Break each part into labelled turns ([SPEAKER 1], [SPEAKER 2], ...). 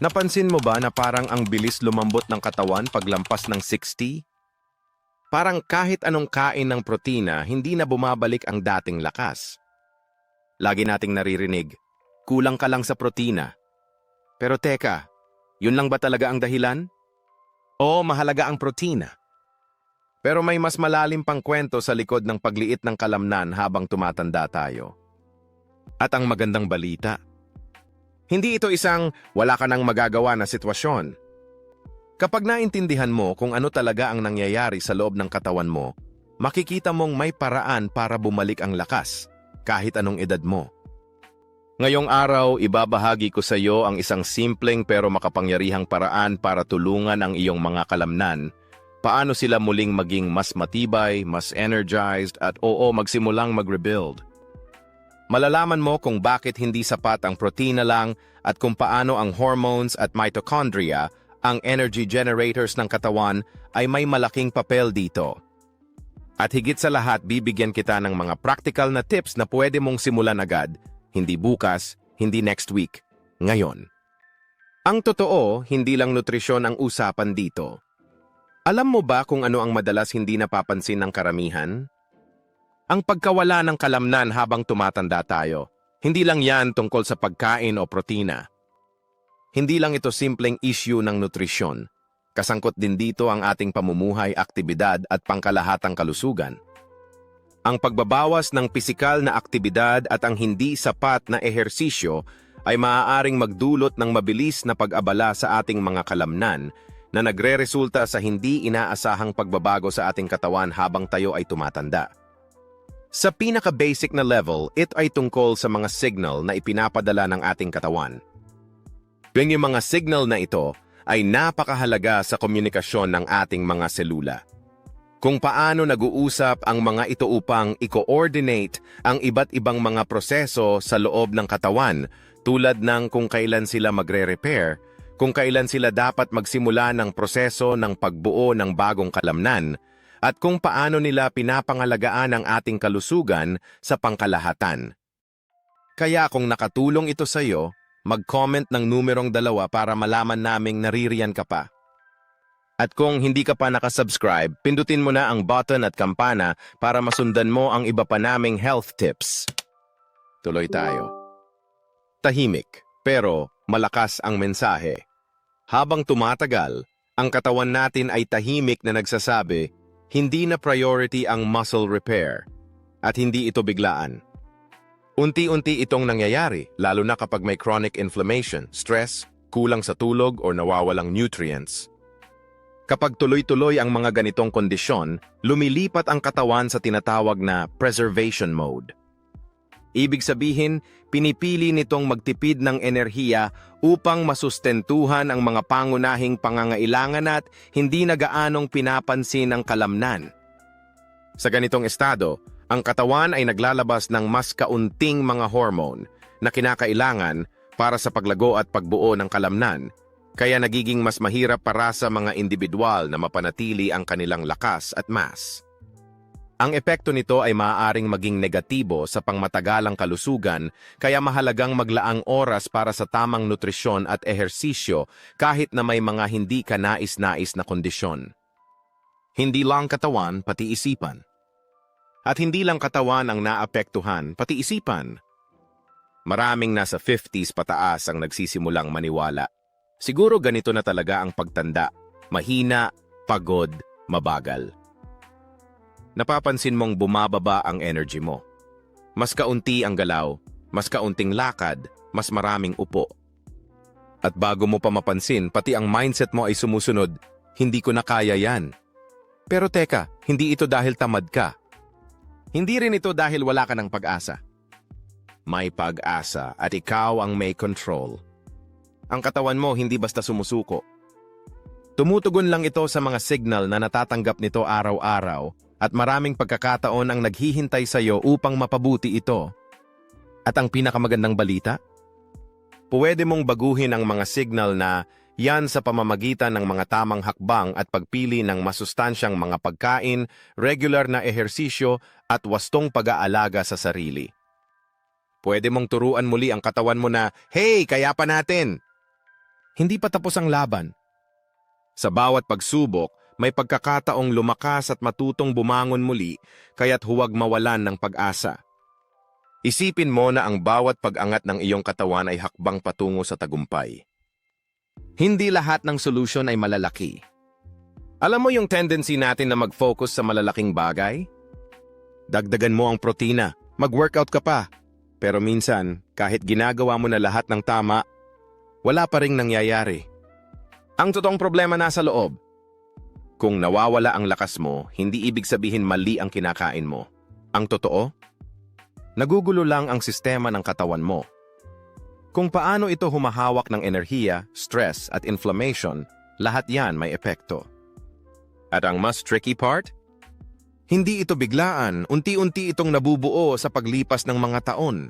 [SPEAKER 1] Napansin mo ba na parang ang bilis lumambot ng katawan paglampas ng 60? Parang kahit anong kain ng protina, hindi na bumabalik ang dating lakas. Lagi nating naririnig, kulang ka lang sa protina. Pero teka, yun lang ba talaga ang dahilan? Oo, mahalaga ang protina. Pero may mas malalim pang kwento sa likod ng pagliit ng kalamnan habang tumatanda tayo. At ang magandang balita, hindi ito isang wala ka nang magagawa na sitwasyon. Kapag naintindihan mo kung ano talaga ang nangyayari sa loob ng katawan mo, makikita mong may paraan para bumalik ang lakas, kahit anong edad mo. Ngayong araw, ibabahagi ko sa iyo ang isang simpleng pero makapangyarihang paraan para tulungan ang iyong mga kalamnan. Paano sila muling maging mas matibay, mas energized at oo magsimulang mag-rebuild. Malalaman mo kung bakit hindi sapat ang protina lang at kung paano ang hormones at mitochondria, ang energy generators ng katawan, ay may malaking papel dito. At higit sa lahat, bibigyan kita ng mga practical na tips na pwede mong simulan agad, hindi bukas, hindi next week, ngayon. Ang totoo, hindi lang nutrisyon ang usapan dito. Alam mo ba kung ano ang madalas hindi napapansin ng karamihan? Ang pagkawala ng kalamnan habang tumatanda tayo. Hindi lang yan tungkol sa pagkain o protina. Hindi lang ito simpleng issue ng nutrisyon. Kasangkot din dito ang ating pamumuhay, aktibidad at pangkalahatang kalusugan. Ang pagbabawas ng pisikal na aktibidad at ang hindi sapat na ehersisyo ay maaaring magdulot ng mabilis na pag-abala sa ating mga kalamnan na nagre-resulta sa hindi inaasahang pagbabago sa ating katawan habang tayo ay tumatanda. Sa pinaka-basic na level, ito ay tungkol sa mga signal na ipinapadala ng ating katawan. Yung yung mga signal na ito ay napakahalaga sa komunikasyon ng ating mga selula. Kung paano nag-uusap ang mga ito upang i-coordinate ang iba't ibang mga proseso sa loob ng katawan tulad ng kung kailan sila magre-repair, kung kailan sila dapat magsimula ng proseso ng pagbuo ng bagong kalamnan, at kung paano nila pinapangalagaan ang ating kalusugan sa pangkalahatan. Kaya kung nakatulong ito sa iyo, mag-comment ng numerong dalawa para malaman naming naririyan ka pa. At kung hindi ka pa nakasubscribe, pindutin mo na ang button at kampana para masundan mo ang iba pa naming health tips. Tuloy tayo. Tahimik, pero malakas ang mensahe. Habang tumatagal, ang katawan natin ay tahimik na nagsasabi, hindi na priority ang muscle repair at hindi ito biglaan. Unti-unti itong nangyayari, lalo na kapag may chronic inflammation, stress, kulang sa tulog o nawawalang nutrients. Kapag tuloy-tuloy ang mga ganitong kondisyon, lumilipat ang katawan sa tinatawag na preservation mode. Ibig sabihin, pinipili nitong magtipid ng enerhiya upang masustentuhan ang mga pangunahing pangangailangan at hindi na gaanong pinapansin ang kalamnan. Sa ganitong estado, ang katawan ay naglalabas ng mas kaunting mga hormone na kinakailangan para sa paglago at pagbuo ng kalamnan, kaya nagiging mas mahirap para sa mga individual na mapanatili ang kanilang lakas at mass. Ang epekto nito ay maaaring maging negatibo sa pangmatagalang kalusugan kaya mahalagang maglaang oras para sa tamang nutrisyon at ehersisyo kahit na may mga hindi ka nais-nais na kondisyon. Hindi lang katawan, pati isipan. At hindi lang katawan ang naapektuhan, pati isipan. Maraming nasa 50s pataas ang nagsisimulang maniwala. Siguro ganito na talaga ang pagtanda. Mahina, pagod, mabagal napapansin mong bumababa ang energy mo. Mas kaunti ang galaw, mas kaunting lakad, mas maraming upo. At bago mo pa mapansin, pati ang mindset mo ay sumusunod, hindi ko na kaya yan. Pero teka, hindi ito dahil tamad ka. Hindi rin ito dahil wala ka ng pag-asa. May pag-asa at ikaw ang may control. Ang katawan mo hindi basta sumusuko. Tumutugon lang ito sa mga signal na natatanggap nito araw-araw at maraming pagkakataon ang naghihintay sa iyo upang mapabuti ito. At ang pinakamagandang balita? Pwede mong baguhin ang mga signal na yan sa pamamagitan ng mga tamang hakbang at pagpili ng masustansyang mga pagkain, regular na ehersisyo at wastong pag-aalaga sa sarili. Pwede mong turuan muli ang katawan mo na, Hey, kaya pa natin! Hindi pa tapos ang laban. Sa bawat pagsubok, may pagkakataong lumakas at matutong bumangon muli, kaya't huwag mawalan ng pag-asa. Isipin mo na ang bawat pag-angat ng iyong katawan ay hakbang patungo sa tagumpay. Hindi lahat ng solusyon ay malalaki. Alam mo yung tendency natin na mag-focus sa malalaking bagay? Dagdagan mo ang protina, mag-workout ka pa. Pero minsan, kahit ginagawa mo na lahat ng tama, wala pa ring nangyayari. Ang totoong problema nasa loob. Kung nawawala ang lakas mo, hindi ibig sabihin mali ang kinakain mo. Ang totoo? Nagugulo lang ang sistema ng katawan mo. Kung paano ito humahawak ng enerhiya, stress at inflammation, lahat yan may epekto. At ang mas tricky part? Hindi ito biglaan, unti-unti itong nabubuo sa paglipas ng mga taon.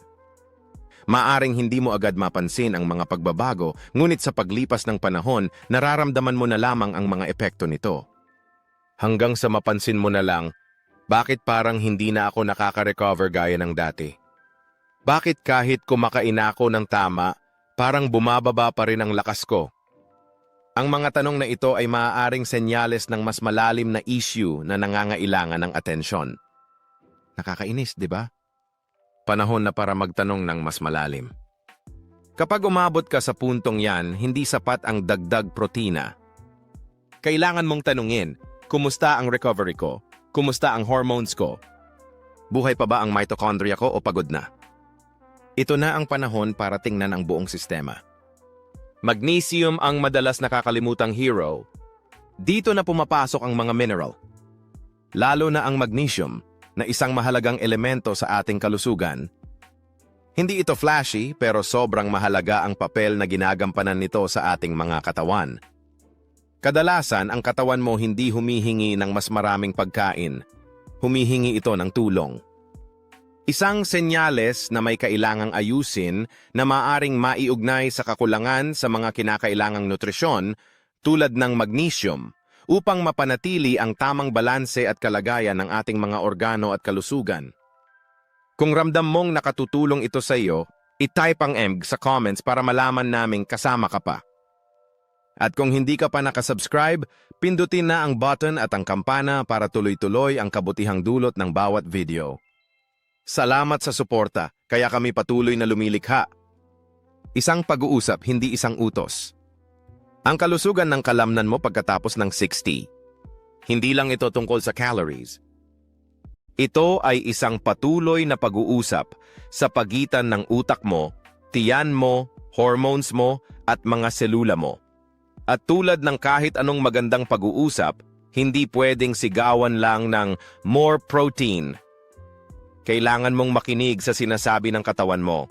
[SPEAKER 1] Maaring hindi mo agad mapansin ang mga pagbabago, ngunit sa paglipas ng panahon, nararamdaman mo na lamang ang mga epekto nito. Hanggang sa mapansin mo na lang, bakit parang hindi na ako nakaka-recover gaya ng dati? Bakit kahit kumakain ako ng tama, parang bumababa pa rin ang lakas ko? Ang mga tanong na ito ay maaaring senyales ng mas malalim na issue na nangangailangan ng atensyon. Nakakainis, di ba? Panahon na para magtanong ng mas malalim. Kapag umabot ka sa puntong yan, hindi sapat ang dagdag protina. Kailangan mong tanungin, kumusta ang recovery ko? Kumusta ang hormones ko? Buhay pa ba ang mitochondria ko o pagod na? Ito na ang panahon para tingnan ang buong sistema. Magnesium ang madalas nakakalimutang hero. Dito na pumapasok ang mga mineral. Lalo na ang magnesium, na isang mahalagang elemento sa ating kalusugan. Hindi ito flashy pero sobrang mahalaga ang papel na ginagampanan nito sa ating mga katawan. Kadalasan ang katawan mo hindi humihingi ng mas maraming pagkain. Humihingi ito ng tulong. Isang senyales na may kailangang ayusin na maaring maiugnay sa kakulangan sa mga kinakailangang nutrisyon tulad ng magnesium upang mapanatili ang tamang balanse at kalagayan ng ating mga organo at kalusugan. Kung ramdam mong nakatutulong ito sa iyo, itype ang EMG sa comments para malaman naming kasama ka pa. At kung hindi ka pa nakasubscribe, pindutin na ang button at ang kampana para tuloy-tuloy ang kabutihang dulot ng bawat video. Salamat sa suporta, kaya kami patuloy na lumilikha. Isang pag-uusap, hindi isang utos. Ang kalusugan ng kalamnan mo pagkatapos ng 60. Hindi lang ito tungkol sa calories. Ito ay isang patuloy na pag-uusap sa pagitan ng utak mo, tiyan mo, hormones mo, at mga selula mo. At tulad ng kahit anong magandang pag-uusap, hindi pwedeng sigawan lang ng more protein, kailangan mong makinig sa sinasabi ng katawan mo.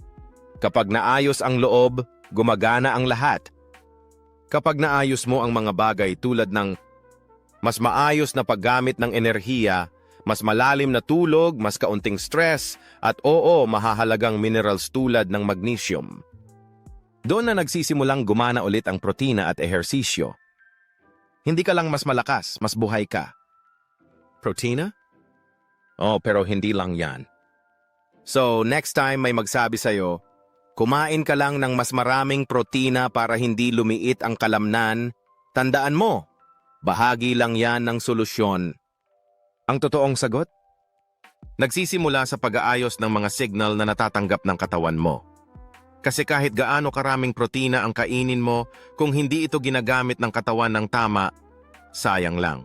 [SPEAKER 1] Kapag naayos ang loob, gumagana ang lahat. Kapag naayos mo ang mga bagay tulad ng mas maayos na paggamit ng enerhiya, mas malalim na tulog, mas kaunting stress, at oo, mahahalagang minerals tulad ng magnesium. Doon na nagsisimulang gumana ulit ang protina at ehersisyo. Hindi ka lang mas malakas, mas buhay ka. Protina? Oh, pero hindi lang yan. So, next time may magsabi sa'yo, kumain ka lang ng mas maraming protina para hindi lumiit ang kalamnan, tandaan mo, bahagi lang yan ng solusyon. Ang totoong sagot? Nagsisimula sa pag-aayos ng mga signal na natatanggap ng katawan mo. Kasi kahit gaano karaming protina ang kainin mo, kung hindi ito ginagamit ng katawan ng tama, sayang lang.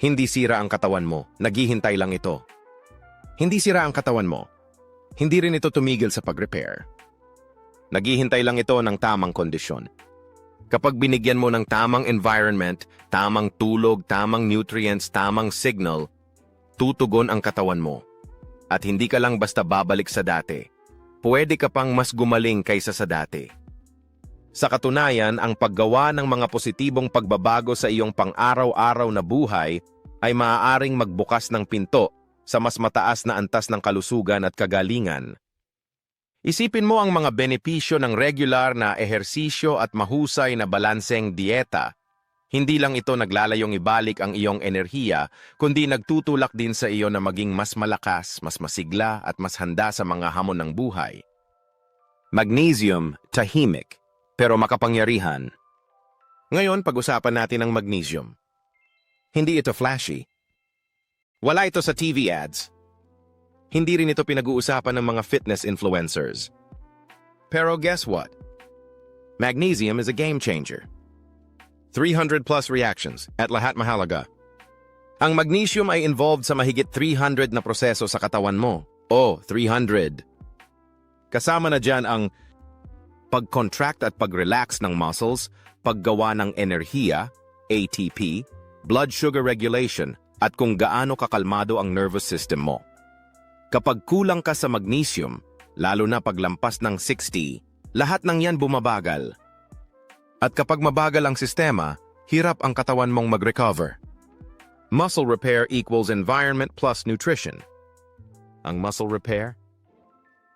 [SPEAKER 1] Hindi sira ang katawan mo, naghihintay lang ito. Hindi sira ang katawan mo. Hindi rin ito tumigil sa pag-repair. Naghihintay lang ito ng tamang kondisyon. Kapag binigyan mo ng tamang environment, tamang tulog, tamang nutrients, tamang signal, tutugon ang katawan mo. At hindi ka lang basta babalik sa dati. Pwede ka pang mas gumaling kaysa sa dati. Sa katunayan, ang paggawa ng mga positibong pagbabago sa iyong pang-araw-araw na buhay ay maaaring magbukas ng pinto sa mas mataas na antas ng kalusugan at kagalingan. Isipin mo ang mga benepisyo ng regular na ehersisyo at mahusay na balanseng dieta. Hindi lang ito naglalayong ibalik ang iyong enerhiya, kundi nagtutulak din sa iyo na maging mas malakas, mas masigla at mas handa sa mga hamon ng buhay. Magnesium, tahimik. pero makapangyarihan. Ngayon, pag-usapan natin ang magnesium. Hindi ito flashy. Wala ito sa TV ads. Hindi rin ito pinag-uusapan ng mga fitness influencers. Pero guess what? Magnesium is a game changer. 300 plus reactions at lahat mahalaga. Ang magnesium ay involved sa mahigit 300 na proseso sa katawan mo. O, 300. Kasama na dyan ang pag-contract at pag-relax ng muscles, paggawa ng enerhiya, ATP, blood sugar regulation, at kung gaano kakalmado ang nervous system mo. Kapag kulang ka sa magnesium, lalo na paglampas ng 60, lahat ng yan bumabagal. At kapag mabagal ang sistema, hirap ang katawan mong mag-recover. Muscle repair equals environment plus nutrition. Ang muscle repair?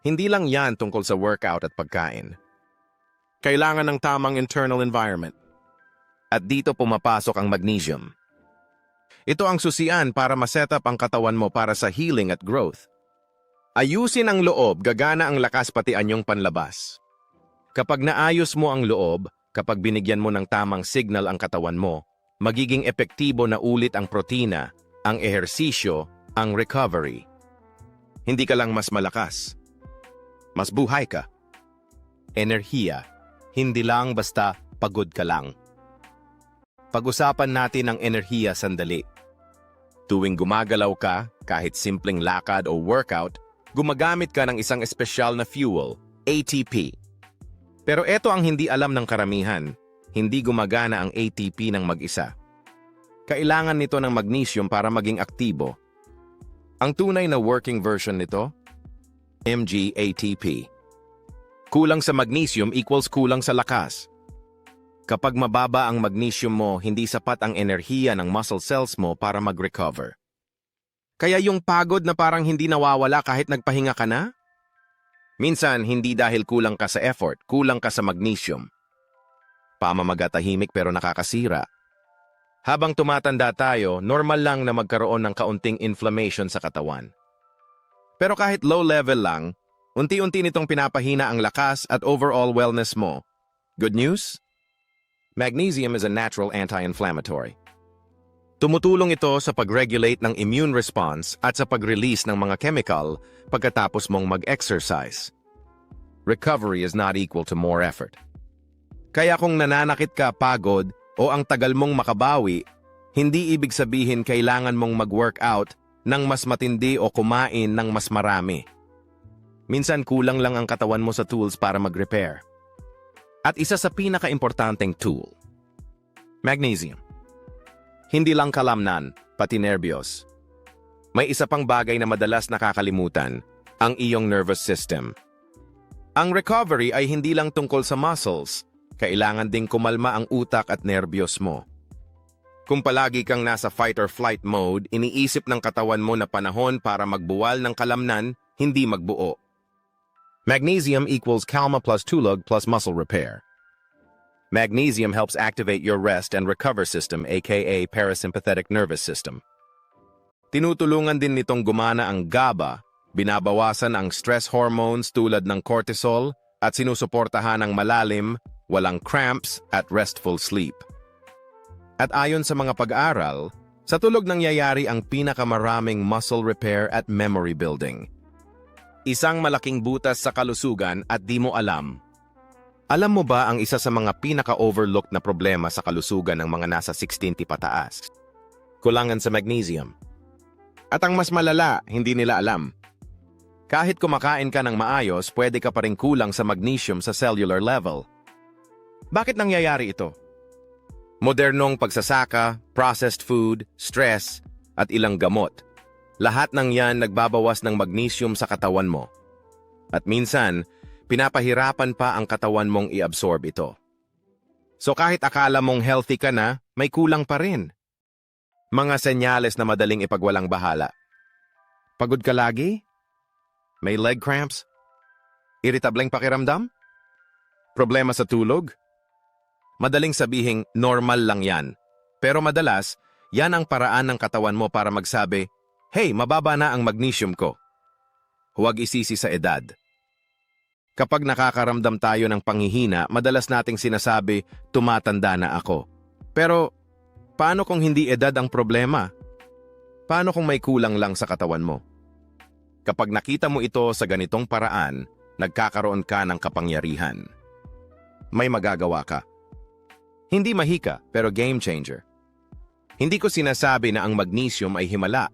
[SPEAKER 1] Hindi lang yan tungkol sa workout at pagkain. Kailangan ng tamang internal environment. At dito pumapasok ang magnesium. Ito ang susian para maset up ang katawan mo para sa healing at growth. Ayusin ang loob, gagana ang lakas pati anyong panlabas. Kapag naayos mo ang loob, kapag binigyan mo ng tamang signal ang katawan mo, magiging epektibo na ulit ang protina, ang ehersisyo, ang recovery. Hindi ka lang mas malakas. Mas buhay ka. Enerhiya. Hindi lang basta pagod ka lang. Pag-usapan natin ang enerhiya sandali. Tuwing gumagalaw ka, kahit simpleng lakad o workout, gumagamit ka ng isang espesyal na fuel, ATP. Pero ito ang hindi alam ng karamihan, hindi gumagana ang ATP ng mag-isa. Kailangan nito ng magnesium para maging aktibo. Ang tunay na working version nito, MgATP. Kulang sa magnesium equals kulang sa lakas. Kapag mababa ang magnesium mo, hindi sapat ang enerhiya ng muscle cells mo para mag-recover. Kaya yung pagod na parang hindi nawawala kahit nagpahinga ka na? Minsan, hindi dahil kulang ka sa effort, kulang ka sa magnesium. Pamamagatahimik pero nakakasira. Habang tumatanda tayo, normal lang na magkaroon ng kaunting inflammation sa katawan. Pero kahit low level lang, unti-unti nitong pinapahina ang lakas at overall wellness mo. Good news? Magnesium is a natural anti-inflammatory. Tumutulong ito sa pag-regulate ng immune response at sa pag-release ng mga chemical pagkatapos mong mag-exercise. Recovery is not equal to more effort. Kaya kung nananakit ka pagod o ang tagal mong makabawi, hindi ibig sabihin kailangan mong mag-workout ng mas matindi o kumain ng mas marami. Minsan kulang lang ang katawan mo sa tools para mag-repair. At isa sa pinaka-importanteng tool, magnesium. Hindi lang kalamnan, pati nervyos. May isa pang bagay na madalas nakakalimutan, ang iyong nervous system. Ang recovery ay hindi lang tungkol sa muscles, kailangan ding kumalma ang utak at nervyos mo. Kung palagi kang nasa fight-or-flight mode, iniisip ng katawan mo na panahon para magbuwal ng kalamnan, hindi magbuo. Magnesium equals calma plus tulog plus muscle repair. Magnesium helps activate your rest and recover system aka parasympathetic nervous system. Tinutulungan din nitong gumana ang GABA, binabawasan ang stress hormones tulad ng cortisol at sinusuportahan ang malalim, walang cramps at restful sleep. At ayon sa mga pag-aaral, sa tulog nangyayari ang pinakamaraming muscle repair at memory building. Isang malaking butas sa kalusugan at di mo alam. Alam mo ba ang isa sa mga pinaka-overlooked na problema sa kalusugan ng mga nasa 16 pataas? Kulangan sa magnesium. At ang mas malala, hindi nila alam. Kahit kumakain ka ng maayos, pwede ka pa rin kulang sa magnesium sa cellular level. Bakit nangyayari ito? Modernong pagsasaka, processed food, stress, at ilang gamot. Lahat ng yan nagbabawas ng magnesium sa katawan mo. At minsan, pinapahirapan pa ang katawan mong i-absorb ito. So kahit akala mong healthy ka na, may kulang pa rin. Mga senyales na madaling ipagwalang bahala. Pagod ka lagi? May leg cramps? Irritableng pakiramdam? Problema sa tulog? Madaling sabihing normal lang yan. Pero madalas, yan ang paraan ng katawan mo para magsabi, Hey, mababa na ang magnesium ko. Huwag isisi sa edad. Kapag nakakaramdam tayo ng panghihina, madalas nating sinasabi, tumatanda na ako. Pero, paano kung hindi edad ang problema? Paano kung may kulang lang sa katawan mo? Kapag nakita mo ito sa ganitong paraan, nagkakaroon ka ng kapangyarihan. May magagawa ka. Hindi mahika, pero game changer. Hindi ko sinasabi na ang magnesium ay himala.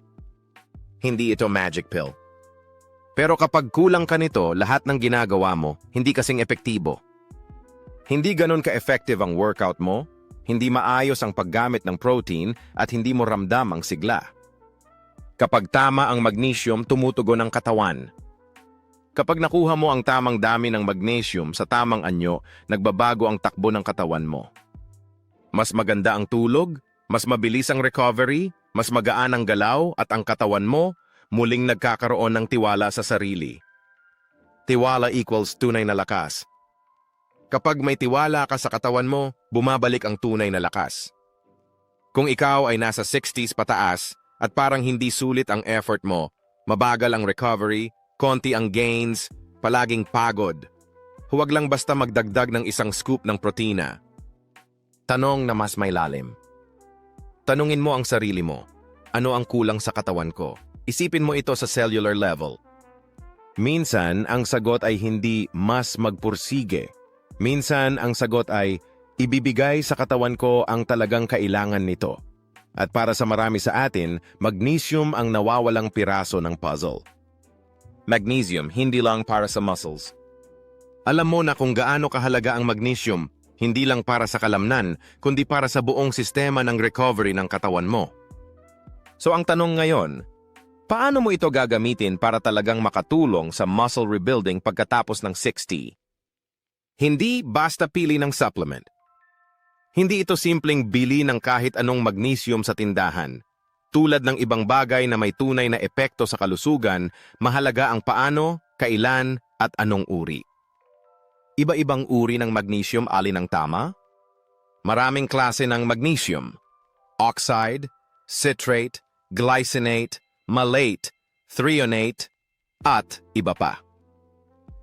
[SPEAKER 1] Hindi ito magic pill. Pero kapag kulang ka nito, lahat ng ginagawa mo, hindi kasing epektibo. Hindi ganun ka-effective ang workout mo, hindi maayos ang paggamit ng protein at hindi mo ramdam ang sigla. Kapag tama ang magnesium, tumutugon ang katawan. Kapag nakuha mo ang tamang dami ng magnesium sa tamang anyo, nagbabago ang takbo ng katawan mo. Mas maganda ang tulog, mas mabilis ang recovery, mas magaan ang galaw at ang katawan mo muling nagkakaroon ng tiwala sa sarili. Tiwala equals tunay na lakas. Kapag may tiwala ka sa katawan mo, bumabalik ang tunay na lakas. Kung ikaw ay nasa 60s pataas at parang hindi sulit ang effort mo, mabagal ang recovery, konti ang gains, palaging pagod, huwag lang basta magdagdag ng isang scoop ng protina. Tanong na mas may lalim. Tanungin mo ang sarili mo, ano ang kulang sa katawan ko? Isipin mo ito sa cellular level. Minsan, ang sagot ay hindi mas magpursige. Minsan, ang sagot ay ibibigay sa katawan ko ang talagang kailangan nito. At para sa marami sa atin, magnesium ang nawawalang piraso ng puzzle. Magnesium, hindi lang para sa muscles. Alam mo na kung gaano kahalaga ang magnesium, hindi lang para sa kalamnan, kundi para sa buong sistema ng recovery ng katawan mo. So ang tanong ngayon, Paano mo ito gagamitin para talagang makatulong sa muscle rebuilding pagkatapos ng 60? Hindi basta pili ng supplement. Hindi ito simpleng bili ng kahit anong magnesium sa tindahan. Tulad ng ibang bagay na may tunay na epekto sa kalusugan, mahalaga ang paano, kailan, at anong uri. Iba-ibang uri ng magnesium alin ang tama? Maraming klase ng magnesium. Oxide, citrate, glycinate, malate, threonate, at iba pa.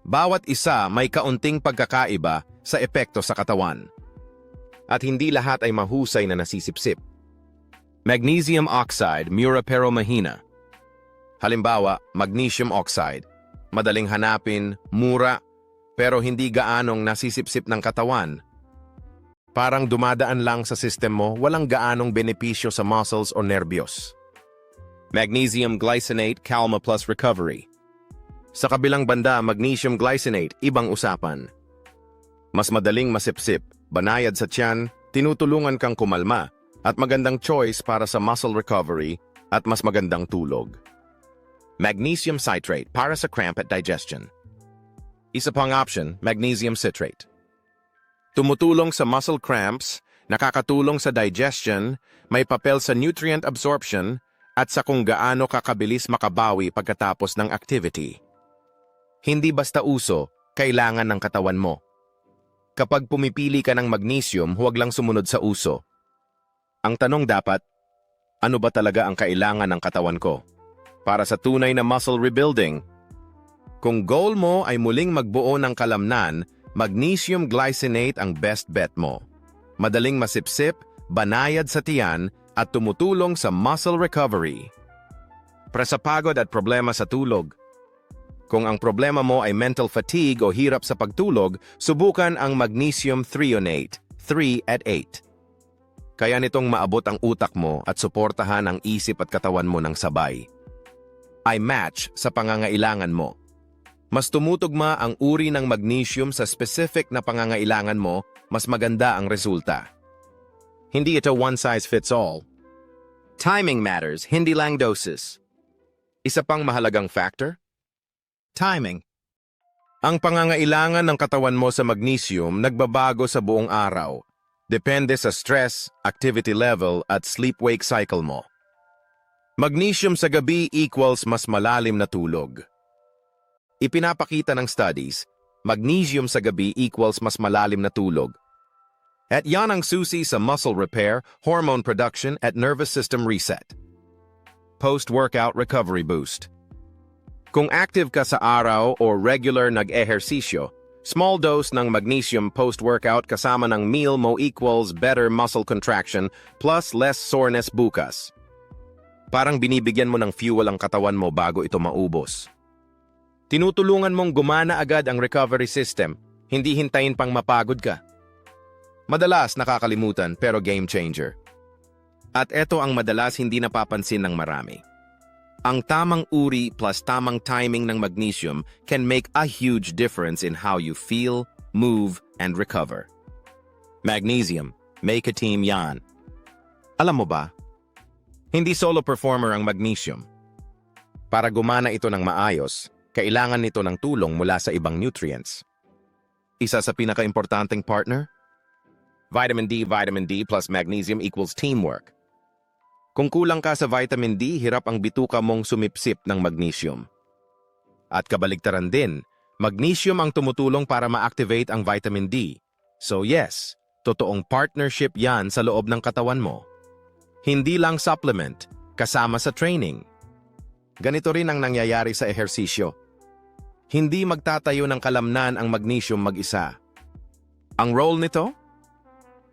[SPEAKER 1] Bawat isa may kaunting pagkakaiba sa epekto sa katawan. At hindi lahat ay mahusay na nasisipsip. Magnesium oxide, mura pero mahina. Halimbawa, magnesium oxide. Madaling hanapin, mura, pero hindi gaanong nasisipsip ng katawan. Parang dumadaan lang sa sistem mo, walang gaanong benepisyo sa muscles o nervyos. Magnesium glycinate, Calma Plus Recovery. Sa kabilang banda, magnesium glycinate, ibang usapan. Mas madaling masipsip, banayad sa tiyan, tinutulungan kang kumalma, at magandang choice para sa muscle recovery at mas magandang tulog. Magnesium citrate para sa cramp at digestion. Isa pang option, magnesium citrate. Tumutulong sa muscle cramps, nakakatulong sa digestion, may papel sa nutrient absorption, at sa kung gaano kakabilis makabawi pagkatapos ng activity. Hindi basta uso, kailangan ng katawan mo. Kapag pumipili ka ng magnesium, huwag lang sumunod sa uso. Ang tanong dapat, ano ba talaga ang kailangan ng katawan ko? Para sa tunay na muscle rebuilding, kung goal mo ay muling magbuo ng kalamnan, magnesium glycinate ang best bet mo. Madaling masipsip, banayad sa tiyan, at tumutulong sa muscle recovery. Para sa pagod at problema sa tulog. Kung ang problema mo ay mental fatigue o hirap sa pagtulog, subukan ang magnesium threonate, 3 at 8. Kaya nitong maabot ang utak mo at suportahan ang isip at katawan mo ng sabay. Ay match sa pangangailangan mo. Mas tumutugma ang uri ng magnesium sa specific na pangangailangan mo, mas maganda ang resulta. Hindi ito one size fits all. Timing matters, hindi lang doses. Isa pang mahalagang factor? Timing. Ang pangangailangan ng katawan mo sa magnesium nagbabago sa buong araw. Depende sa stress, activity level at sleep-wake cycle mo. Magnesium sa gabi equals mas malalim na tulog. Ipinapakita ng studies, magnesium sa gabi equals mas malalim na tulog at yan ang susi sa muscle repair, hormone production at nervous system reset. Post-workout recovery boost. Kung active ka sa araw o regular nag-ehersisyo, small dose ng magnesium post-workout kasama ng meal mo equals better muscle contraction plus less soreness bukas. Parang binibigyan mo ng fuel ang katawan mo bago ito maubos. Tinutulungan mong gumana agad ang recovery system, hindi hintayin pang mapagod ka. Madalas nakakalimutan pero game changer. At ito ang madalas hindi napapansin ng marami. Ang tamang uri plus tamang timing ng magnesium can make a huge difference in how you feel, move, and recover. Magnesium, make a team yan. Alam mo ba, hindi solo performer ang magnesium. Para gumana ito ng maayos, kailangan nito ng tulong mula sa ibang nutrients. Isa sa pinaka-importanting partner? Vitamin D, vitamin D plus magnesium equals teamwork. Kung kulang ka sa vitamin D, hirap ang bituka mong sumipsip ng magnesium. At kabaligtaran din, magnesium ang tumutulong para ma-activate ang vitamin D. So yes, totoong partnership yan sa loob ng katawan mo. Hindi lang supplement, kasama sa training. Ganito rin ang nangyayari sa ehersisyo. Hindi magtatayo ng kalamnan ang magnesium mag-isa. Ang role nito?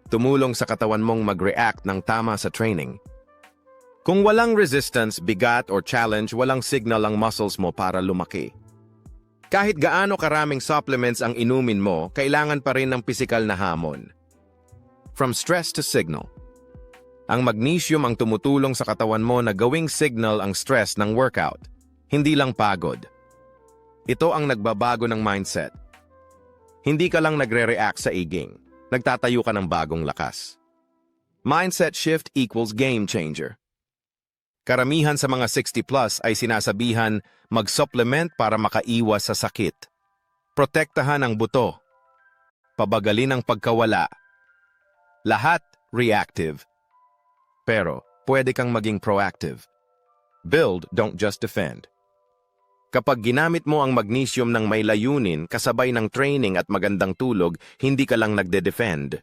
[SPEAKER 1] Tumulong sa katawan mong mag-react ng tama sa training. Kung walang resistance, bigat, or challenge, walang signal ang muscles mo para lumaki. Kahit gaano karaming supplements ang inumin mo, kailangan pa rin ng pisikal na hamon. From stress to signal. Ang magnesium ang tumutulong sa katawan mo na gawing signal ang stress ng workout, hindi lang pagod. Ito ang nagbabago ng mindset. Hindi ka lang nagre-react sa iging, nagtatayo ka ng bagong lakas. Mindset shift equals game changer. Karamihan sa mga 60 plus ay sinasabihan mag-supplement para makaiwas sa sakit. Protektahan ang buto. Pabagalin ang pagkawala. Lahat reactive. Pero pwede kang maging proactive. Build, don't just defend. Kapag ginamit mo ang magnesium ng may layunin kasabay ng training at magandang tulog, hindi ka lang nagde-defend.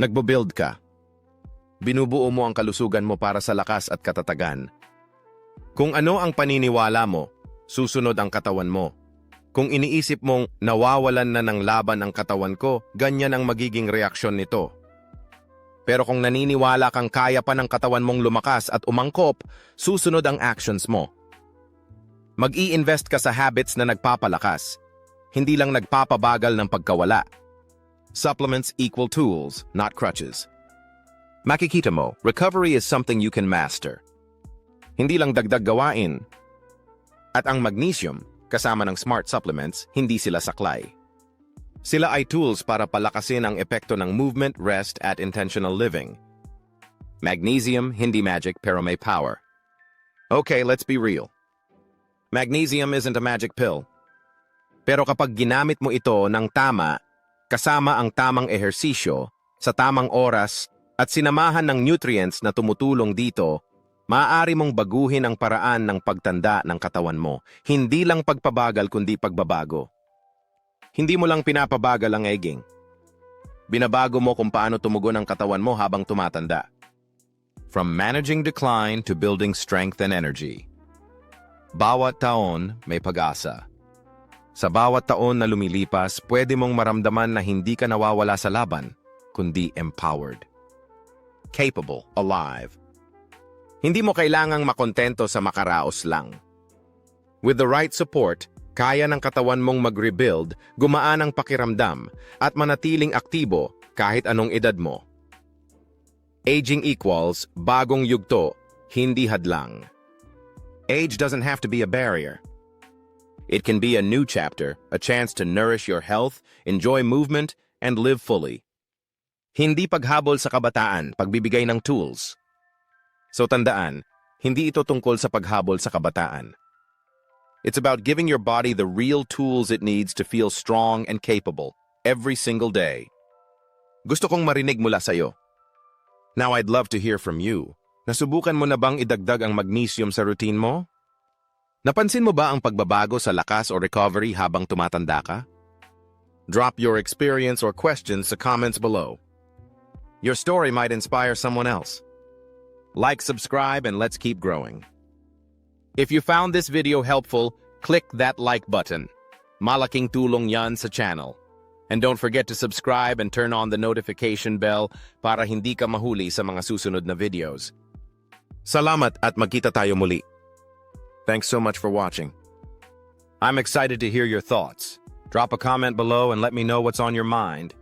[SPEAKER 1] Nagbo-build ka. Binubuo mo ang kalusugan mo para sa lakas at katatagan. Kung ano ang paniniwala mo, susunod ang katawan mo. Kung iniisip mong nawawalan na ng laban ang katawan ko, ganyan ang magiging reaksyon nito. Pero kung naniniwala kang kaya pa ng katawan mong lumakas at umangkop, susunod ang actions mo. Mag-i-invest ka sa habits na nagpapalakas, hindi lang nagpapabagal ng pagkawala. Supplements equal tools, not crutches. Makikita mo, recovery is something you can master. Hindi lang dagdag gawain. At ang magnesium, kasama ng smart supplements, hindi sila saklay. Sila ay tools para palakasin ang epekto ng movement, rest at intentional living. Magnesium, hindi magic pero may power. Okay, let's be real. Magnesium isn't a magic pill. Pero kapag ginamit mo ito ng tama, kasama ang tamang ehersisyo, sa tamang oras at sinamahan ng nutrients na tumutulong dito, maaari mong baguhin ang paraan ng pagtanda ng katawan mo. Hindi lang pagpabagal kundi pagbabago. Hindi mo lang pinapabagal ang aging. Binabago mo kung paano tumugon ang katawan mo habang tumatanda. From managing decline to building strength and energy. Bawat taon may pag-asa. Sa bawat taon na lumilipas, pwede mong maramdaman na hindi ka nawawala sa laban, kundi empowered capable, alive. Hindi mo kailangang makontento sa makaraos lang. With the right support, kaya ng katawan mong mag-rebuild, gumaan ang pakiramdam, at manatiling aktibo kahit anong edad mo. Aging equals bagong yugto, hindi hadlang. Age doesn't have to be a barrier. It can be a new chapter, a chance to nourish your health, enjoy movement, and live fully. Hindi paghabol sa kabataan, pagbibigay ng tools. So tandaan, hindi ito tungkol sa paghabol sa kabataan. It's about giving your body the real tools it needs to feel strong and capable every single day. Gusto kong marinig mula sa'yo. Now I'd love to hear from you. Nasubukan mo na bang idagdag ang magnesium sa routine mo? Napansin mo ba ang pagbabago sa lakas o recovery habang tumatanda ka? Drop your experience or questions sa comments below. Your story might inspire someone else. Like, subscribe, and let's keep growing. If you found this video helpful, click that like button. Malaking tulong yan sa channel. And don't forget to subscribe and turn on the notification bell para hindi ka mahuli sa mga susunod na videos. Salamat at magkita tayo muli. Thanks so much for watching. I'm excited to hear your thoughts. Drop a comment below and let me know what's on your mind.